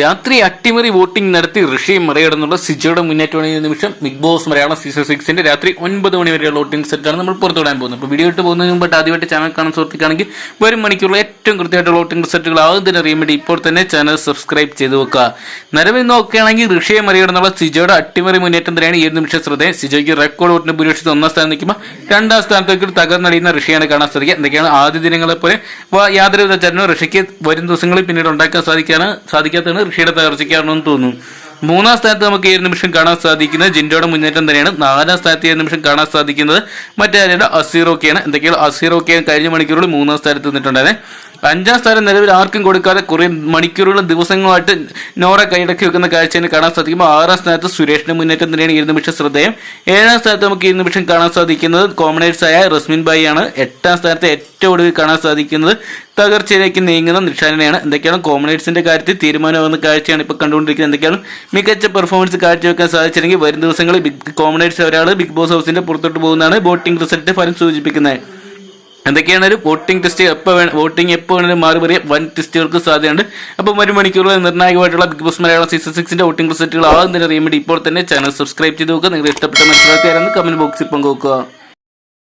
രാത്രി അട്ടിമറി വോട്ടിംഗ് നടത്തി ഋഷി മറികടന്നുള്ള സിജോയുടെ മുന്നേറ്റമാണ് ഈ നിമിഷം ബിഗ് ബോസ് മലയാളം സീസൺ സിക്സിന്റെ രാത്രി ഒൻപത് മണി വരെയുള്ള വോട്ടിംഗ് സെറ്റാണ് നമ്മൾ പുറത്തുവിടാൻ പോകുന്നത്. അപ്പോൾ വീഡിയോ ഇട്ട് പോകുന്നതിന് മുമ്പ് ആദ്യമായിട്ട് ചാനൽ കാണാൻ സുഹൃത്തുക്കാണെങ്കിൽ വരും മണിക്കുള്ള ഏറ്റവും കൃത്യമായിട്ടുള്ള വോട്ടിംഗ് സെറ്റുകൾ ആദ്യം തന്നെ അറിയാൻ വേണ്ടി ഇപ്പോൾ തന്നെ ചാനൽ സബ്സ്ക്രൈബ് ചെയ്ത് വെക്കുക. നിലവിൽ നോക്കുകയാണെങ്കിൽ ഋഷിയെ മറികടന്നുള്ള സിജോയുടെ അട്ടിമറി മുന്നേറ്റം തന്നെയാണ് ഈ നിമിഷം ശ്രദ്ധേയം സിജോയ്ക്ക് റെക്കോർഡ് വോട്ടിന് ഭൂരിപക്ഷത്തിൽ ഒന്നാം സ്ഥാനം നിൽക്കുമ്പോൾ രണ്ടാം സ്ഥാനത്തേക്ക് തകർന്നടിയുന്ന ഋഷിയാണ് കാണാൻ സാധിക്കുക. എന്തൊക്കെയാണ് ആദ്യ ദിനങ്ങളെ പോലെ യാതൊരു ചലനവും ഋഷിക്ക് വരും ദിവസങ്ങളിൽ പിന്നീട് ഉണ്ടാക്കാൻ സാധിക്കാണ് സാധിക്കാത്തതാണ് ഋഷിയുടെ തകർച്ചയ്ക്കാണെന്ന് തോന്നുന്നു മൂന്നാം സ്ഥാനത്ത് നമുക്ക് ഏഴ് നിമിഷം കാണാൻ സാധിക്കുന്നത് ജിൻഡോയുടെ മുന്നേറ്റം തന്നെയാണ്. നാലാം സ്ഥാനത്ത് ഏഴ് നിമിഷം കാണാൻ സാധിക്കുന്നത് മറ്റേ അസീറോക്കെയാണ്. എന്തൊക്കെയാണ്? അസീറോക്കെ കഴിഞ്ഞ മണിക്കൂറിൽ മൂന്നാം സ്ഥാനത്ത് നിന്നിട്ടുണ്ടായിരുന്നത് അഞ്ചാം സ്ഥാനം നിലവിൽ ആർക്കും കൊടുക്കാതെ കുറേ മണിക്കൂറുകളും ദിവസങ്ങളായിട്ട് നോറ കൈയടക്കി വെക്കുന്ന കാഴ്ചയാണ് കാണാൻ സാധിക്കുമ്പോൾ ആറാം സ്ഥാനത്ത് സുരേഷിന്റെ മുന്നേറ്റം തന്നെയാണ് ഈ നിമിഷം ശ്രദ്ധേയം. ഏഴാം സ്ഥാനത്ത് നമുക്ക് ഈ നിമിഷം കാണാൻ സാധിക്കുന്നത് കോമണേഴ്സ് ആയ റസ്മിൻ ബായി ആണ് എട്ടാം സ്ഥാനത്ത് ഏറ്റവും ഒടുവിൽ കാണാൻ സാധിക്കുന്നത് തകർച്ചയിലേക്ക് നീങ്ങുന്ന നിഷാനയാണ് എന്തൊക്കെയാണ് കോമണേഴ്സിന്റെ കാര്യത്തിൽ തീരുമാനമാകുന്ന കാഴ്ചയാണ് ഇപ്പോൾ കണ്ടുകൊണ്ടിരിക്കുന്നത്. എന്തൊക്കെയാണ് മികച്ച പെർഫോമൻസ് കാഴ്ചവെക്കാൻ സാധിച്ചില്ലെങ്കിൽ വരും ദിവസങ്ങളിൽ ബിഗ് കോമണേഴ്സ് ഒരാൾ ബിഗ് ബോസ് ഹൗസിന്റെ പുറത്തോട്ട് പോകുന്നതാണ്. വോട്ടിംഗ് റിസൾട്ട് ഫലം സൂചിപ്പിക്കുന്നത്. എന്തൊക്കെയാണ് ഒരു വോട്ടിംഗ് ടെസ്റ്റ് എപ്പോൾ വേണം വോട്ടിംഗ് എപ്പോൾ വേണമെങ്കിലും മാറി മാറിയ വൻ ടെസ്റ്റുകൾക്ക് സാധ്യതയുണ്ട്. അപ്പം ഒരു മണിക്കൂറിൽ നിർണായകമായിട്ടുള്ള ബിഗ് ബോസ് മലയാളം സീസൺ സിക്സിന്റെ വോട്ടിംഗ് റിസൾട്ടുകൾ ആകുന്നതിന് അറിയാൻ വേണ്ടി ഇപ്പോൾ തന്നെ ചാനൽ സബ്സ്ക്രൈബ് ചെയ്ത് നോക്കുക. നിങ്ങൾക്ക് ഇഷ്ടപ്പെട്ട മനസ്സിലാക്കിയാരെന്ന് കമന്റ് ബോക്സിൽ പങ്കുവെക്കുക.